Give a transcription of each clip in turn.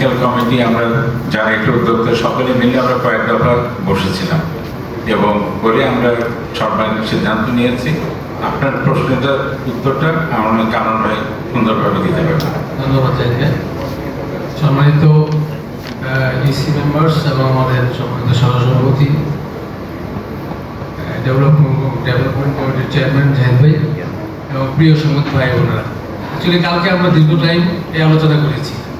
Technical committee আমরা যারা একটু উদ্যোক্তা, সকলে মিলে আমরা কয়েক দফা বসেছিলাম। এবং করে আমরা সর্বাঙ্গীন সিদ্ধান্ত নিয়েছি। আপনার প্রশ্নটার উত্তরটা আমার মনে কামরান ভাই সুন্দরভাবে দিতে পারবে ধন্যবাদ সম্মানিত ইসি মেম্বার্স এবং আমাদের সম্মানিত সহসভাপতি ডেভেলপমেন্ট ডেভেলপমেন্ট কমিটির চেয়ারম্যান জাহিদ ভাই এবং প্রিয় সঙ্গত ভাই বোনেরা। অ্যাকচুয়ালি কালকে আমরা দীর্ঘ টাইম এই আলোচনা করেছি।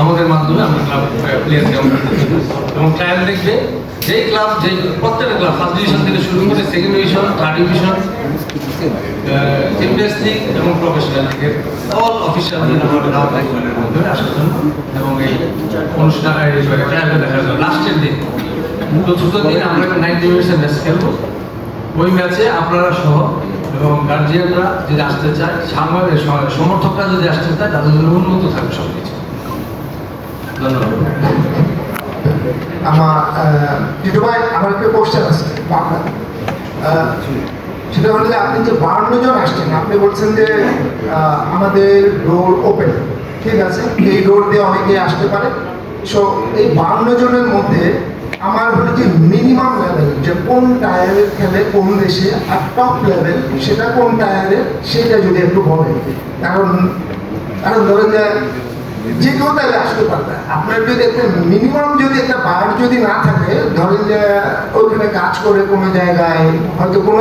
আমাদের মাধ্যমে আমরা ক্লাব প্লেয়ারকে আমরা এবং ট্রায়াল দেখবে, যেই ক্লাব যেই প্রত্যেকটা ক্লাব ফার্স্ট ডিভিশন থেকে শুরু করে second division third division champions league এবং প্রফেশনাল লিগের অল অফিসিয়ালদের আমরা ক্লাব লাইফের মাধ্যমে আসার জন্য এবং এই অনুষ্ঠান ট্রায়ালটা দেখার জন্য। লাস্টের দিন। চতুর্থ দিন আমরা নাইনটি মিনিটসের ম্যাচ খেলব। ওই ম্যাচে আপনারা সহ এবং গার্জিয়ানরা যদি আসতে চায়, সাংবাদিক, সমর্থকরা যদি আসতে চায়, তাদের জন্য উন্নত থাকবে সব কিছু সেটা হলো আপনি যে বাহান্ন জন আসছেন, আপনি বলছেন যে আমাদের ডোর ওপেন ঠিক আছে? এই ডোর দিয়ে অনেকে আসতে পারে। সো এই বাহান্ন জনের মধ্যে আমার হলো যে মিনিমাম লেভেল যে কোন টায়ারে খেলে কোন দেশে আর টপ লেভেল সেটা কোন টায়ারে সেটা যদি একটু বলেন। কারণ কারণ ধরেন যে যে কেউ তাহলে আসতে পারবে। আপনার যদি একটা মিনিমাম যদি একটা বার যদি না থাকে, ধরেন যে ওইখানে কাজ করে কোনো জায়গায়, হয়তো কোনো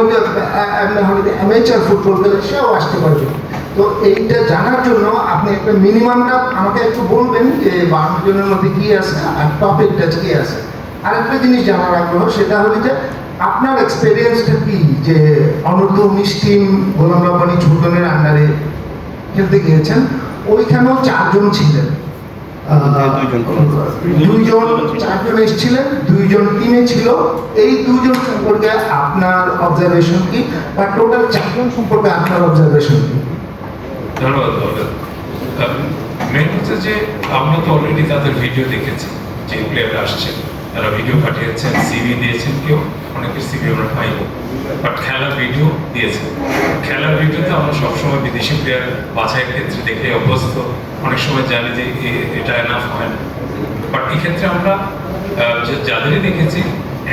অ্যামেচার ফুটবল খেলে সেও আসতে পারবে। তো এইটা জানার জন্য আপনি একটা মিনিমামটা আমাকে একটু বলবেন যে বারো জনের মধ্যে কি আছে আর টপিকটা কি আছে। আরেকটা জিনিস জানার আগ্রহ, সেটা হলো যে আপনার এক্সপিরিয়েন্সটা কি? যে অনূর্ধ্ব উনিশ গোলাম রব্বানি ছোটনের আন্ডারে খেলতে গিয়েছেন। ওইখানেও চারজন ছিলেন। দুইজন চারজন এসেছিলেন দুইজন টিমে ছিল। এই দুইজন সম্পর্কে আপনার অবজারভেশন কি? বা টোটাল চারজন সম্পর্কে আপনার অবজারভেশন কি? ধন্যবাদ ধন্যবাদ মেন হচ্ছে যে আমরা তো অলরেডি তাদের ভিডিও দেখেছি যে প্লেয়ার আসছেন তারা ভিডিও পাঠিয়েছেন সিভি দিয়েছেন কেউ? অনেকের সিভি আমরা পাইনি বাট খেলার ভিডিও দিয়েছেন খেলার ভিডিওতে আমরা সবসময় বিদেশি প্লেয়ার বাছাইয়ের ক্ষেত্রে দেখে অভ্যস্ত। অনেক সময় জানি যে এটা এনাফ হয় না। বাট এক্ষেত্রে আমরা যাদেরই দেখেছি,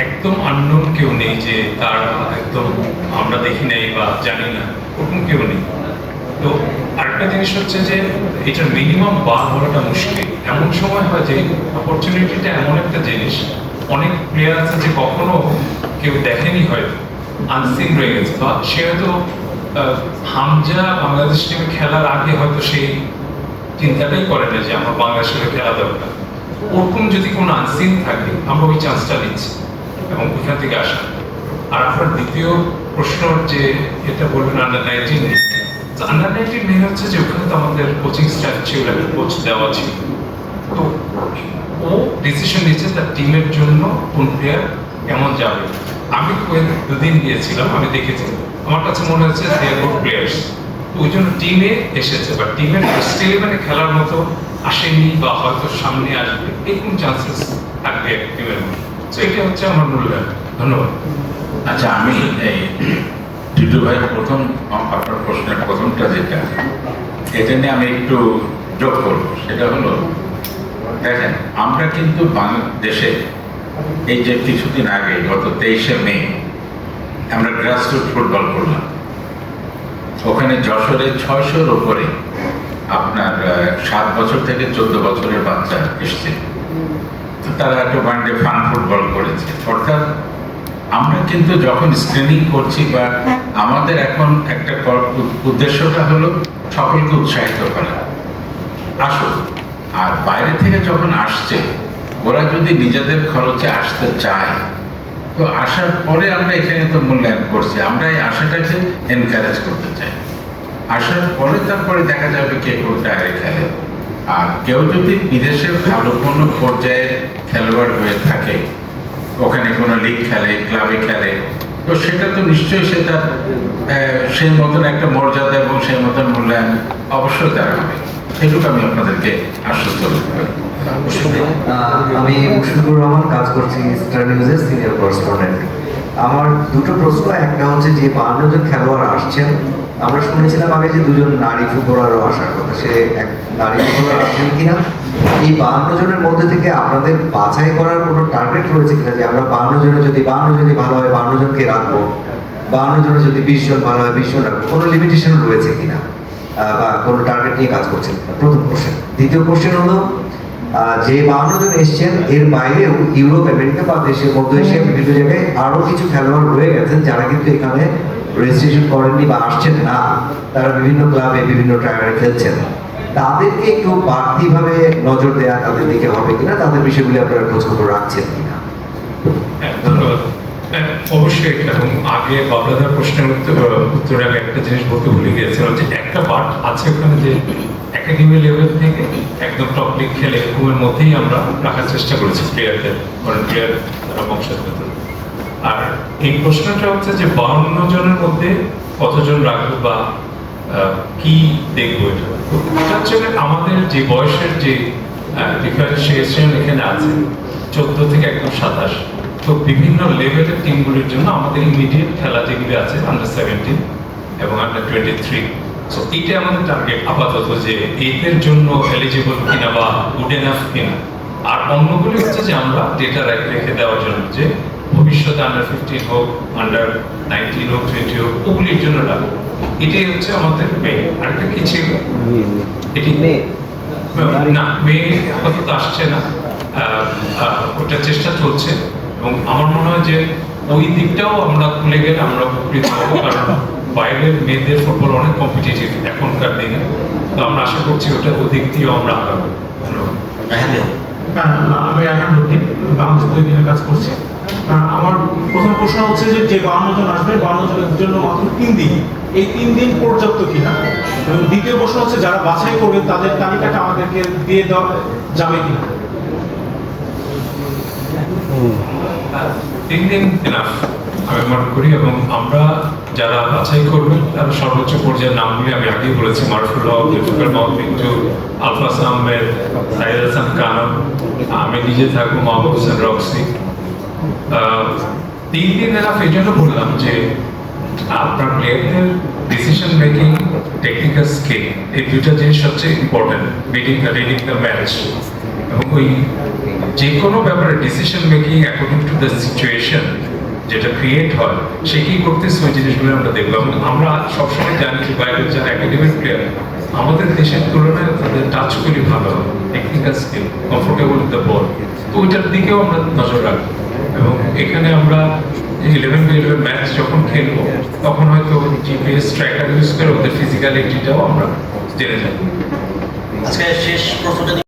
একদম আননোন কেউ নেই যে তার একদম আমরা দেখি নাই বা জানি না, ওরকম কেউ নেই। তো আরেকটা জিনিস হচ্ছে যে এটার মিনিমাম বার বলাটা মুশকিল। এমন সময় হয় যে অপরচুনিটিটা এমন একটা জিনিস, অনেক প্লেয়ার আছে যে কখনো কেউ দেখেনি হয়তো আনসিন রয়ে গেছে বা সে হয়তো হামজা বাংলাদেশ টিমে খেলার আগে হয়তো সেই চিন্তাটাই করে না যে আমার বাংলাদেশের খেলা দরকার। ওরকম যদি কোনো আনসিন থাকে, আমরা ওই চান্সটা নিচ্ছি এবং ওইখান থেকে আসা। আর আপনার দ্বিতীয় প্রশ্ন যে এটা বলবেন under nineteen under nineteen men হচ্ছে যে ওখানে তো আমাদের কোচিং স্টাফ ছিল, একটা কোচ দেওয়া ছিল। তো ও ডিসিশন নিচ্ছে তার টিমের জন্য কোন প্লেয়ার কেমন যাবে। আমি কুয়েত দুদিন গিয়েছিলাম, আমি দেখেছি। আমার কাছে মনে হচ্ছে প্লেয়ার্স ওই জন্য টিমে এসেছে বা টিমের ফার্স্ট ইলেভেনে খেলার মতো আসেনি বা হয়তো সামনে আসবে, এরকম চান্সেস থাকবে টিমের মধ্যে। তো এটা হচ্ছে আমার মূল্যায়ন ধন্যবাদ। আচ্ছা আমি এই টিটু ভাই প্রথম, আপনার প্রশ্নের প্রথমটা যেটা, এটা নিয়ে আমি একটু যোগ করব। সেটা হলো, দেখেন, আমরা কিন্তু বাংলাদেশে এই যে কিছুদিন আগে, গত তেইশে মে, আমরা গ্রাসরুট ফুটবল করলাম। ওখানে যশোরে ছয়শোর ওপরে আপনার সাত বছর থেকে চোদ্দ বছরের বাচ্চা এসছে। তো তারা একটা ওয়ানডে ফান ফুটবল করেছে। অর্থাৎ আমরা কিন্তু যখন স্ক্রিনিং করছি বা আমাদের এখন একটা উদ্দেশ্যটা হলো সকলকে উৎসাহিত করা। আসুন, আর বাইরে থেকে যখন আসছে ওরা যদি নিজেদের খরচে আসতে চায়, তো আসার পরে আমরা এখানে তো মূল্যায়ন করছি, আমরা এই আশাটাকে এনকারেজ করতে চাই। আসার পরে তারপরে দেখা যাবে কে কোন টায়ারে খেলে। আর কেউ যদি বিদেশে ভালো কোনো পর্যায়ে খেলোয়াড় হয়ে থাকে, ওখানে কোনো লিগ খেলে ক্লাবে খেলে, তো সেটা তো নিশ্চয়ই সে তার সেই মতন একটা মর্যাদা এবং সেই মতন মূল্যায়ন অবশ্যই তারা হবে। এটুকু আমি আপনাদেরকে আশ্বস্ত করতে পারি। আমি মুশফিকুর রহমান কাজ করছি স্টার নিউজের সিনিয়র করেসপন্ডেন্ট আমার দুটো প্রশ্ন, একটা হচ্ছে যে বান্ন জন খেলোয়াড় আসছেন, আমরা শুনেছিলাম আগে যে দুজন নারী ফুটবলারও আসার কথা, সে এক নারী ফুটবলার আসছেন কিনা? এই বান্ন জনের মধ্যে থেকে আপনাদের বাছাই করার কোনো টার্গেট রয়েছে কিনা? যে আমরা বান্ন জনে যদি বান্ন যদি ভালো হয় বান্ন জনকে রাখব বান্ন জনে যদি বিশ জন ভালো হয়, বিশ জন রাখব, কোনো লিমিটেশন রয়েছে কিনা? বা কোনো টার্গেট নিয়ে কাজ করছেন প্রথম কোশ্চেন দ্বিতীয় কোশ্চেন হলো যে জন এসছেন এর বাইরেও ইউরোপ আমেরিকা বা দেশের মধ্য এশিয়া বিভিন্ন জায়গায় আরও কিছু খেলোয়াড় রয়ে গেছেন যারা কিন্তু এখানে রেজিস্ট্রেশন করেননি বা আসছেন না। তারা বিভিন্ন ক্লাবে বিভিন্ন ট্রায়ারে খেলছেন। তাদেরকে একটু বাড়তিভাবে নজর দেওয়া তাদের দিকে হবে কিনা তাদের বিষয়গুলি আপনারা খোঁজ খবর রাখছেন কিনা? হ্যাঁ, ধন্যবাদ অবশ্যই। এবং আগে বাবলাদার প্রশ্নের উত্তর উত্তরে আমি একটা জিনিস বলতে ভুলে গিয়েছিলাম যে একটা পার্ট আছে ওখানে যে একাডেমি লেভেল থেকে একদম টপ লিগ খেলে এরকমের মধ্যেই আমরা রাখার চেষ্টা করেছি প্লেয়ারদের, কারণ প্লেয়ার তারা বংশগত আর এই প্রশ্নটা হচ্ছে যে বাউন্ন জনের মধ্যে কতজন রাখব বা কি দেখব এটা? আমাদের যে বয়সের যে ডিফারেন্সিয়েশন এখানে আছে, চোদ্দ থেকে একদম সাতাশ। তো বিভিন্ন লেভেলের টিমগুলির জন্য আমাদের ইমিডিয়েট খেলা যেগুলি আছে আন্ডার সেভেন্টিন এবং আন্ডার টোয়েন্টি থ্রি সো এইটা আমাদের টার্গেট আপাতত যে জন্য এলিজিবল কিনা বা গুড এনাফ কিনা। আর অন্যগুলি হচ্ছে যে আমরা ডেটা রেখে দেওয়ার জন্য যে ভবিষ্যতে আন্ডার ফিফটিন হোক আন্ডার নাইনটিন হোক টোয়েন্টি হোক ওগুলির জন্য রাখব এটাই হচ্ছে আমাদের মেয়ে আরেকটা কি ছিল? এটি না মেয়ে আপাতত আসছে না। ওটা চেষ্টা চলছে। এবং আমার মনে হয় যে ওই দিকটাও আমরা খুলে গেলে আমরা উপকৃত হব কারণ বাইরের মেয়েদের ফুটবল অনেক কম্পিটিটিভ এখনকার দিনে। তো আমরা আশা করছি ওটা ওদিক দিয়েও আমরা আগাবো। ধন্যবাদ। আমি এখন রুটিন বাংলাদেশ দুই দিনের কাজ করছি। আমার প্রথম প্রশ্ন হচ্ছে যে যে বাউন্ন জন আসবে বাউন্ন জনের জন্য মাত্র তিন দিন। এই তিন দিন পর্যাপ্ত কিনা? এবং দ্বিতীয় প্রশ্ন হচ্ছে যারা বাছাই করবে তাদের তালিকাটা আমাদেরকে দিয়ে দেওয়া যাবে কিনা? তিন দিন আমি মনে করি এবং আমরা যারা বাছাই করবেন, তারা সর্বোচ্চ পর্যায়ের নামগুলি আমি আগেই বলেছি আলফাস আহমেদ সাইদ হাসান কানম আমি নিজে থাকব মোহাম্মদ হোসেন রক্সি। তিন দিন এনাফ এই জন্য বললাম যে আপনার প্লেয়ারদের ডিসিশন মেকিং টেকনিক্যাল স্কিল এই দুইটা জিনিস সবচেয়ে important reading reading the match ওই যে কোনো ব্যাপারে decision making according to the situation যেটা ক্রিয়েট হয়, সে কি করতেছে ওই জিনিসগুলো আমরা দেখব। আমরা সবসময় জানি যে বাইরের যারা একাডেমিক প্লেয়ার আমাদের দেশের তুলনায় তাদের টাচগুলি ভালো technical skill comfortable the ball তো ওইটার দিকেও আমরা নজর রাখব। এবং এখানে আমরা ইলেভেন ইলেভেন ম্যাচ যখন খেলব, তখন হয়তো জিপিএস ট্র্যাকার ইউজ করে ওদের ফিজিক্যালিটিটাও আমরা জেনে যাব। আজকে শেষ প্রশ্নটা